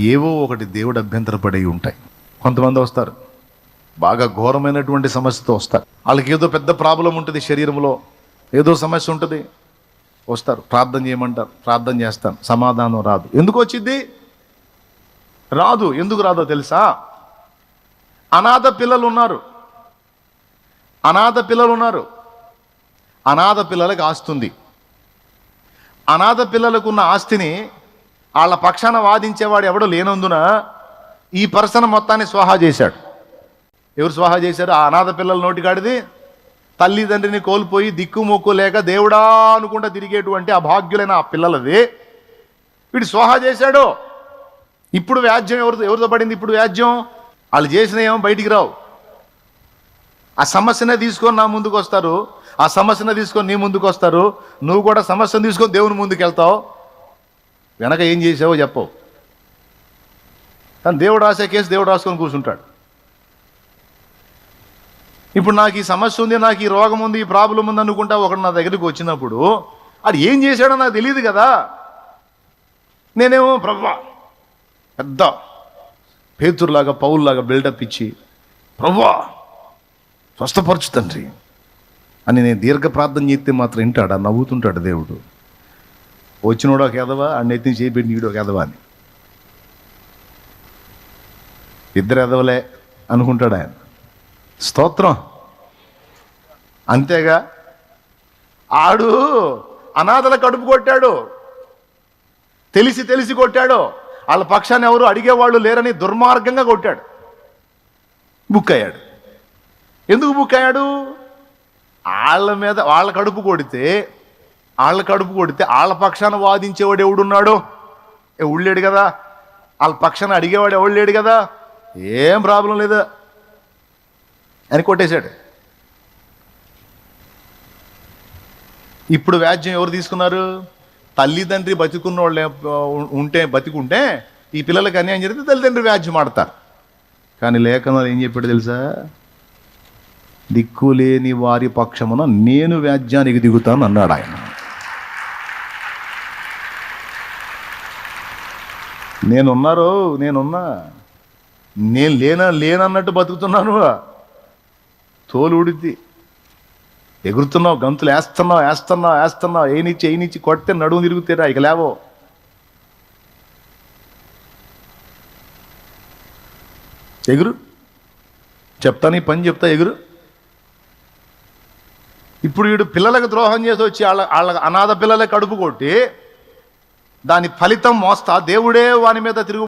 ఏవో ఒకటి దేవుడు అభ్యంతరపడి ఉంటాయి. కొంతమంది వస్తారు. బాగా ఘోరమైనటువంటి సమస్యతో వస్తారు. వాళ్ళకి ఏదో పెద్ద ప్రాబ్లం ఉంటుంది శరీరంలో. ఏదో సమస్య ఉంటుంది. వస్తారు. ప్రార్థన చేయమంటారు. ప్రార్థన చేస్తాను సమాధానం రాదు. ఎందుకు వచ్చింది? రాదు. ఎందుకు రాదో తెలుసా? అనాథ పిల్లలు ఉన్నారు. అనాథ పిల్లలు ఉన్నారు. అనాథ పిల్లలకు ఆస్తుంది అనాథ పిల్లలకు ఉన్న ఆస్తిని వాళ్ళ పక్షాన వాదించేవాడు ఎవడు లేనందున ఈ పర్సన్ మొత్తాన్ని స్వాహా చేశాడు. ఎవరు స్వాహా చేశారు? ఆ అనాథ పిల్లల నోటికాడిది. తల్లిదండ్రిని కోల్పోయి దిక్కుమొక్కు లేక దేవుడా అనుకుంటా తిరిగేటువంటి అభాగ్యులైన ఆ పిల్లలది. వీడు స్వాహా చేశాడు. ఇప్పుడు వ్యాజ్యం ఎవరితో ఎవరితో పడింది ఇప్పుడు వ్యాజ్యం? వాళ్ళు చేసిన ఏమో బయటికి రావు. ఆ సమస్యనే తీసుకొని నా ముందుకు వస్తారు ఆ సమస్యనే తీసుకొని నీ ముందుకు వస్తారు నువ్వు కూడా సమస్యను తీసుకొని దేవుని ముందుకు వెళ్తావు వెనక ఏం చేసావో చెప్పవు. కానీ దేవుడు రాసే కేసు దేవుడు రాసుకొని కూర్చుంటాడు. ఇప్పుడు నాకు ఈ సమస్య ఉంది నాకు ఈ రోగం ఉంది ఈ ప్రాబ్లం ఉంది అనుకుంటా ఒకడు నా దగ్గరికి వచ్చినప్పుడు అది ఏం చేశాడో నాకు తెలియదు కదా. నేనేమో ప్రభా పెద్ద పేతురులాగా పౌరులాగా బిల్డప్ ఇచ్చి ప్రభా స్వస్థపరచు తండ్రి అని నేను దీర్ఘ ప్రార్థన చేస్తే మాత్రం వింటాడా? నవ్వుతుంటాడు దేవుడు. వచ్చినోడు ఒక ఎదవా ఆ ఎత్తిని చేపెట్టి నీడు ఒక ఎదవా అని. ఇద్దరు ఎదవలే అనుకుంటాడు ఆయన. స్తోత్రం. అంతేగా? ఆడు అనాథల కడుపు కొట్టాడు. తెలిసి తెలిసి కొట్టాడు. వాళ్ళ పక్షాన్ని ఎవరు అడిగేవాళ్ళు లేరని దుర్మార్గంగా కొట్టాడు. బుక్ అయ్యాడు ఎందుకు బుక్ అయ్యాడు వాళ్ళ మీద వాళ్ళ కడుపు కొడితే వాళ్ళ కడుపు కొడితే వాళ్ళ పక్షాన వాదించేవాడు ఎవడున్నాడు? ఎవడు లేడు కదా. వాళ్ళ పక్షాన అడిగేవాడు ఎవడు లేడు కదా? ఏం ప్రాబ్లం లేదు. అని కొట్టేశాడు. ఇప్పుడు వ్యాజ్యం ఎవరు తీసుకున్నారు? తల్లిదండ్రి బతికున్న వాళ్ళు ఉంటే బతికుంటే ఈ పిల్లలకి అన్యాయం జరిగితే తల్లిదండ్రి వ్యాజ్యం ఆడతారు. కానీ లేఖనాలు ఏం చెప్పాడు తెలుసా? దిక్కులేని వారి పక్షమున నేను వ్యాజ్యానికి దిగుతాను అన్నాడు ఆయన. నేనున్నారో నేనున్నా. నేను లేనా లేనన్నట్టు బతుకుతున్నాను తోలు ఉడిద్ది ఎగురుతున్నావు గంతులు వేస్తున్నావు వేస్తున్నావు వేస్తున్నావు. ఏనిచ్చి ఏనిచ్చి కొడితే నడుము తిరుగుతారా ఇక లేవో. ఎగురు. చెప్తాను ఈ పని చెప్తా ఎగురు. ఇప్పుడు వీడు పిల్లలకు ద్రోహం చేసి వచ్చి వాళ్ళ వాళ్ళ అనాథ పిల్లలకి కడుపు కొట్టి దాని ఫలితం మోస్తా. దేవుడే వాని మీద తిరుగు